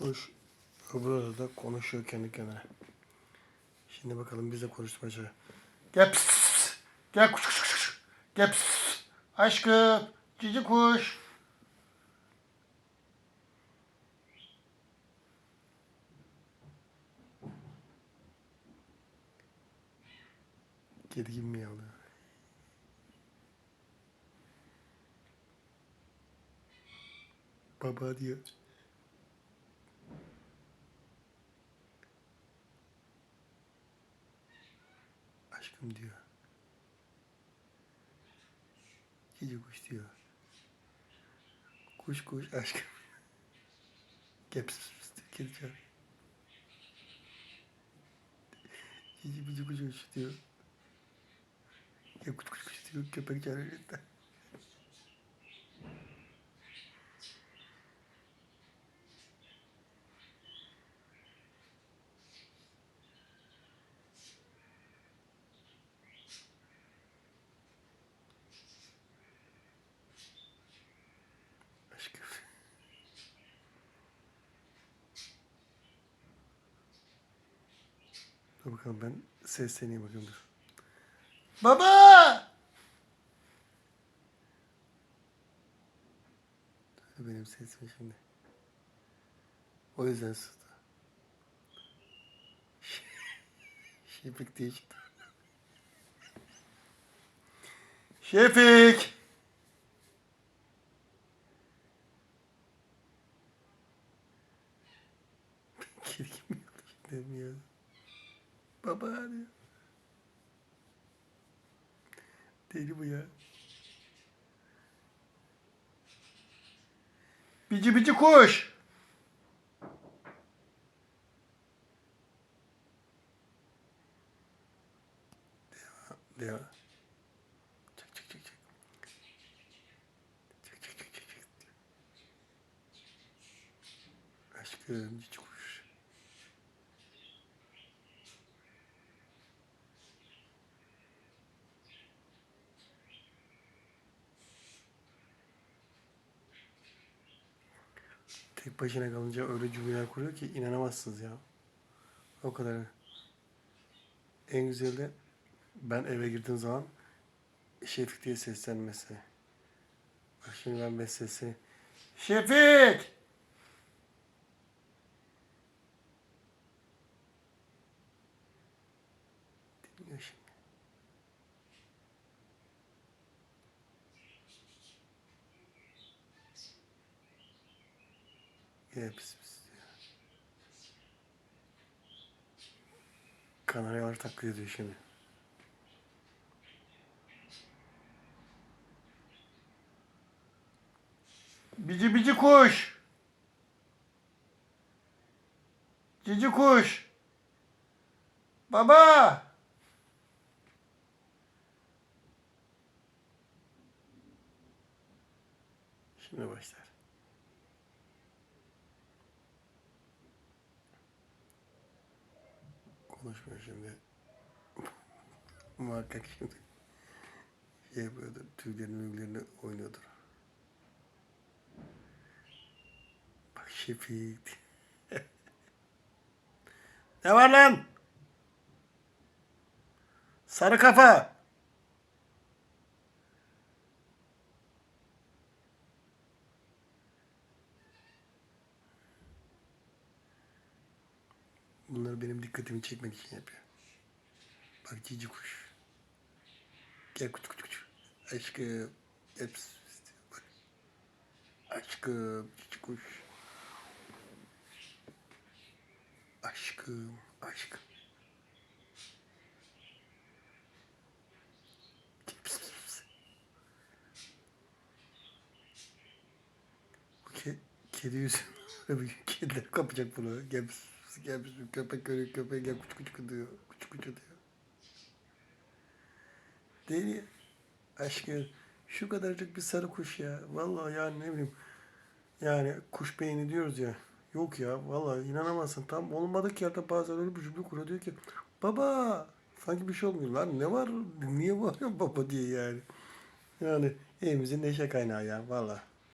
Kuş öbür odada konuşuyor kendi kendine. Şimdi bakalım biz de konuşmaya çalışalım. Gel pıs. Gel kuş kuş kuş. Gel pıs. Aşkım. Cici kuş. Kedi gibi miyavlıyor. Baba diyor. Aşkım diyor. Cici kuş diyor. Kuş kuş aşkım. Gel pıs diyor. Kedi çağır. Cici bici kuş kuş diyor. Gel kuş kuş kuş diyor. Köpek çağırıyor. elinden. Aşkım. Dur bakalım ben sesleneyim bakayım dur. Baba! Benim sesim şimdi. O yüzden sustu. Şefik diye çıktı. Şefik! Kedi kim yaptı ya? Baba arıyor. Deli bu ya. Bici bici kuş. Devam. Devam. Çık çık çık. Çık çık çık çık. çık. Aşkım cici kuş. Tek başına kalınca öyle cümleler kuruyor ki inanamazsınız ya. O kadar. En güzeli de ben eve girdiğim zaman Şefik diye seslenmesi. Bak şimdi ben sesi. Şefik! Dinliyor şimdi. Yine pis pis diyor. Kanaryalar taklit ediyor şimdi. Bici bici kuş. Cici kuş. Baba. Şimdi başlar. Konuşmuyor şimdi. Muhakkak şimdi şey yapıyordur. Tüylerini müylerini oynuyordur. Bak Şefik. ne var lan? Sarı kafa. Bunları benim dikkatimi çekmek için yapıyor. Bak cici kuş. Gel kuş kuş kuş. Aşkım. Hepsi. Bak. Aşkım. Cici kuş. Aşkım. Aşkım. Ke kedi yüzü. Kediler kapacak bunu. Gel pıs, pıs, gel pıs, köpek görüyor köpek gel kuç kuç diyor. Kuç kuç diyor. Değil ya. Aşkım şu kadarcık bir sarı kuş ya. Vallahi yani ne bileyim. Yani kuş beyni diyoruz ya. Yok ya vallahi inanamazsın. Tam olmadık yerde bazen öyle bir cümle kuruyor diyor ki baba sanki bir şey olmuyor lan ne var niye bağırıyorsun baba diye yani. Yani evimizin neşe kaynağı ya vallahi.